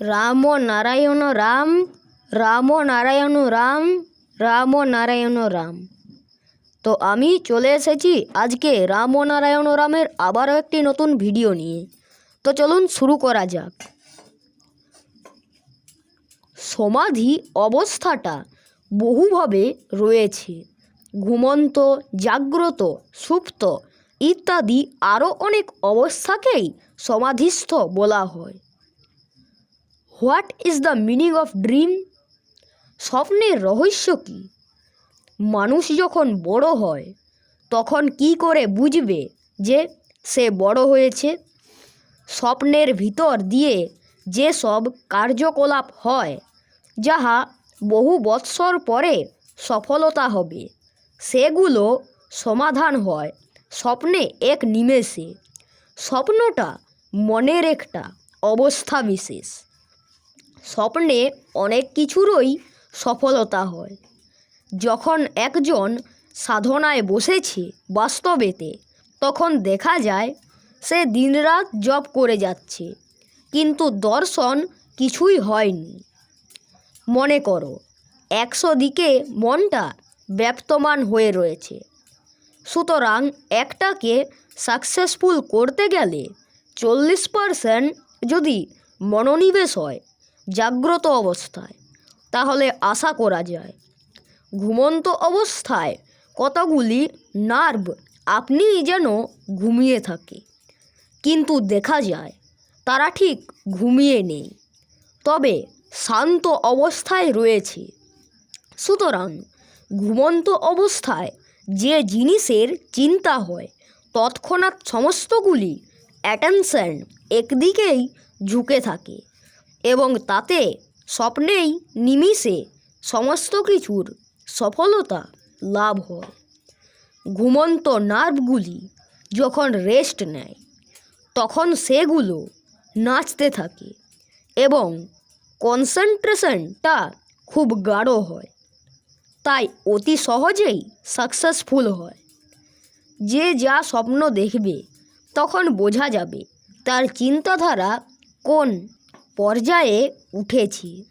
রাম নারায়ণ রাম রাম নারায়ণ রাম রাম নারায়ণ রাম তো আমি চলে এসেছি আজকে রাম নারায়ণ রামের আবারও একটি নতুন ভিডিও নিয়ে। তো চলুন শুরু করা যাক। সমাধি অবস্থাটা বহুভাবে রয়েছে। ঘুমন্ত, জাগ্রত, সুপ্ত ইত্যাদি আরও অনেক অবস্থাকেই সমাধিস্থ বলা হয়। What is the meaning of dream? স্বপ্নের রহস্য কী? মানুষ যখন বড় হয়, তখন কি করে বুঝবে যে সে বড় হয়েছে? স্বপ্নের ভিতর দিয়ে যেসব কার্যকলাপ হয়, যাহা বহু বৎসর পরে সফলতা হবে, সেগুলো সমাধান হয় স্বপ্নে এক নিমেষে। স্বপ্নটা মনের একটা অবস্থা বিশেষ। স্বপ্নে অনেক কিছুরই সফলতা হয়। যখন একজন সাধনায় বসেছে বাস্তবেতে, তখন দেখা যায় সে দিনরাত জপ করে যাচ্ছে, কিন্তু দর্শন কিছুই হয়নি। মনে করো, একশো দিকে মনটা ব্যপ্তমান হয়ে রয়েছে। সুতরাং একটাকে সাকসেসফুল করতে গেলে চল্লিশ পারসেন্ট যদি মনোনিবেশ হয় জাগ্রত অবস্থায়। তাহলে আশা করা যায়, ঘুমন্ত অবস্থায় কতগুলি নার্ভ আপনিই যেন ঘুমিয়ে থাকে। কিন্তু দেখা যায়, তারা ঠিক ঘুমিয়ে নেই। তবে শান্ত অবস্থায় রয়েছে। সুতরাং ঘুমন্ত অবস্থায় যে জিনিসের চিন্তা হয়, তৎক্ষণাৎ সমস্তগুলি অ্যাটেনশন একদিকেই ঝুঁকে থাকে। এবং তাতে স্বপ্নেই নিমিষে সমস্ত কিছুর সফলতা লাভ হয়। ঘুমন্ত নার্ভগুলি যখন রেস্ট নেয়, তখন সেগুলো নাচতে থাকে এবং কনসেন্ট্রেশনটা খুব গাঢ় হয়, তাই অতি সহজেই সাকসেসফুল হয়। যে যা স্বপ্ন দেখবে, তখন বোঝা যাবে তার চিন্তাধারা কোন পর্যায়ে উঠেছি।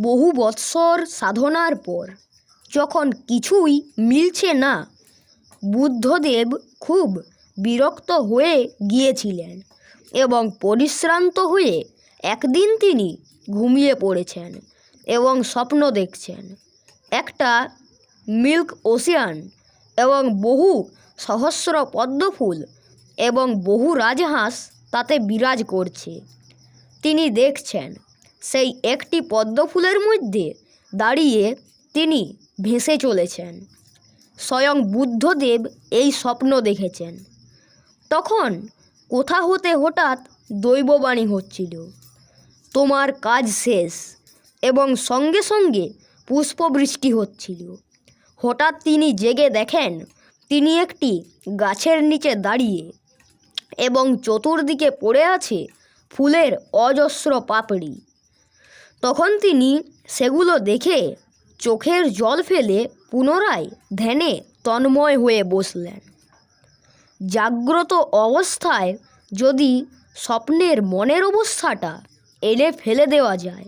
বহু বৎসর সাধনার পর যখন কিছুই মিলছে না, বুদ্ধদেব খুব বিরক্ত হয়ে গিয়েছিলেন এবং পরিশ্রান্ত হয়ে একদিন তিনি ঘুমিয়ে পড়েছেন এবং স্বপ্ন দেখছেন। একটা মিল্ক ওশিয়ান এবং বহু সহস্র পদ্মফুল এবং বহু রাজহাঁস তাতে বিরাজ করছে। তিনি দেখছেন, সেই একটি পদ্ম ফুলের মধ্যে দাঁড়িয়ে তিনি ভেসে চলেছেন। স্বয়ং বুদ্ধদেব এই স্বপ্ন দেখেছেন। তখন কোথা হতে হঠাৎ দৈববাণী হচ্ছিল, তোমার কাজ শেষ, এবং সঙ্গে সঙ্গে পুষ্পবৃষ্টি হচ্ছিল। হঠাৎ তিনি জেগে দেখেন, তিনি একটি গাছের নিচে দাঁড়িয়ে এবং চতুর্দিকে পড়ে আছে ফুলের অজস্র পাপড়ি। তখন তিনি সেগুলো দেখে চোখের জল ফেলে পুনরায় ধ্যানে তন্ময় হয়ে বসলেন। জাগ্রত অবস্থায় যদি স্বপ্নের মনের অবস্থাটা এলে ফেলে দেওয়া যায়,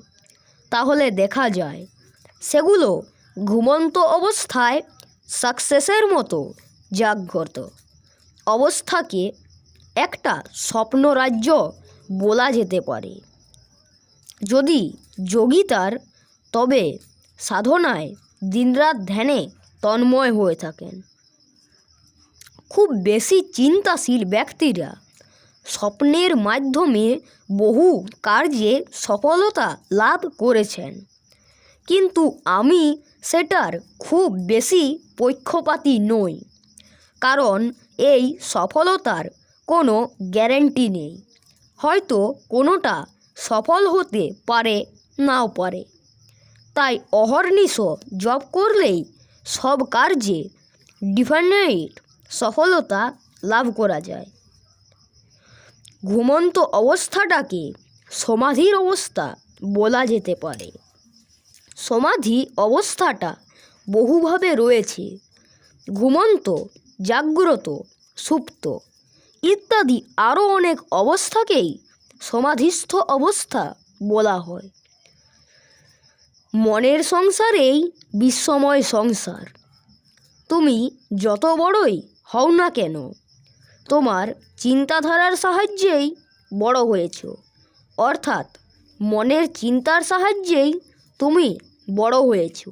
তাহলে দেখা যায় সেগুলো ঘুমন্ত অবস্থায় সাকসেসের মতো জাগ্রত। অবস্থাকে একটা স্বপ্ন রাজ্য বলা যেতে পারে। যদি যোগী তার, তবে সাধনায় দিনরাত ধ্যানে তন্ময় হয়ে থাকেন। খুব বেশি চিন্তাশীল ব্যক্তিরা স্বপ্নের মাধ্যমে বহু কার্যে সফলতা লাভ করেছেন। কিন্তু আমি সেটার খুব বেশি পক্ষপাতী নই, কারণ এই সফলতার কোনো গ্যারেন্টি নেই। হয়তো কোনোটা সফল হতে পারে, নাও পারে। তাই অহর্নিশ জব করলেই সব কার্যে ডিফাইনাইট সফলতা লাভ করা যায়। ঘুমন্ত অবস্থাটাকে সমাধির অবস্থা বলা যেতে পারে। সমাধি অবস্থাটা বহুভাবে রয়েছে। ঘুমন্ত, জাগ্রত, সুপ্ত ইত্যাদি আরও অনেক অবস্থাকেই সমাধিস্থ অবস্থা বলা হয়। মনের সংসারেই বিশ্বময় সংসার। তুমি যত বড়ই হও না কেন, তোমার চিন্তাধারার সাহায্যেই বড় হয়েছ। অর্থাৎ মনের চিন্তার সাহায্যেই তুমি বড় হয়েছ।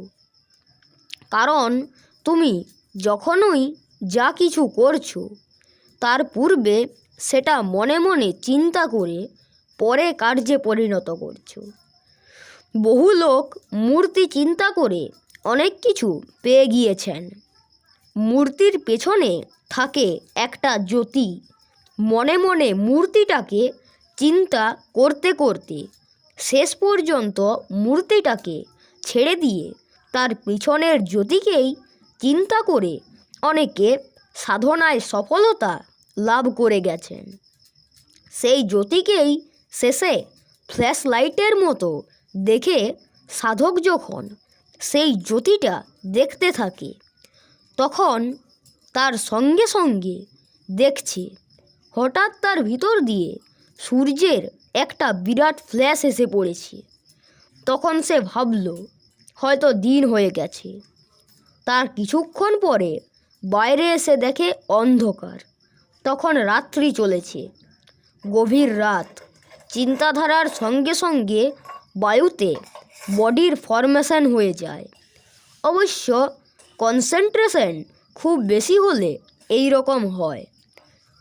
কারণ তুমি যখনই যা কিছু করছ তার পূর্বে সেটা মনে মনে চিন্তা করে পরে কার্যে পরিণত করছ। বহু লোক মূর্তি চিন্তা করে অনেক কিছু পেয়ে গিয়েছেন। মূর্তির পেছনে থাকে একটা জ্যোতি। মনে মনে মূর্তিটাকে চিন্তা করতে করতে শেষ পর্যন্ত মূর্তিটাকে ছেড়ে দিয়ে তার পিছনের জ্যোতিকেই চিন্তা করে অনেকে সাধনায় সফলতা লাভ করে গেছেন। সেই জ্যোতিকেই শেষে ফ্ল্যাশ লাইটের মতো দেখে সাধক যখন সেই জ্যোতিটা দেখতে থাকে, তখন তার সঙ্গে সঙ্গে দেখছে, হঠাৎ তার ভিতর দিয়ে সূর্যের একটা বিরাট ফ্ল্যাশ এসে পড়েছে। তখন সে ভাবল, হয়তো দিন হয়ে গেছে। তার কিছুক্ষণ পরে বাইরে এসে দেখে অন্ধকার। তখন রাত্রি চলেছে। গভীর রাত। চিন্তাধারার সঙ্গে সঙ্গে বায়ুতে বডির ফরমেশন হয়ে যায়। অবশ্য কনসেন্ট্রেশন খুব বেশি হলে এই রকম হয়।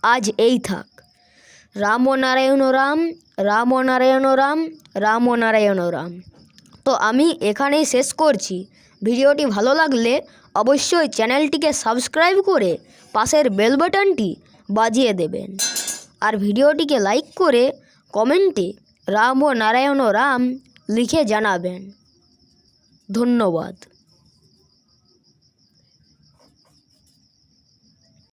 আজ এই থাক। রাম নারায়ণ রাম রাম নারায়ণ রাম রাম নারায়ণ রাম। তো আমি এখানেই শেষ করছি। ভিডিওটি ভালো লাগলে অবশ্যই চ্যানেলটিকে সাবস্ক্রাইব করে পাশের বেল বাটনটি বাজিয়ে দেবেন। আর ভিডিওটিকে লাইক করে কমেন্টে রাম ও নারায়ণ ও রাম লিখে জানাবেন। ধন্যবাদ।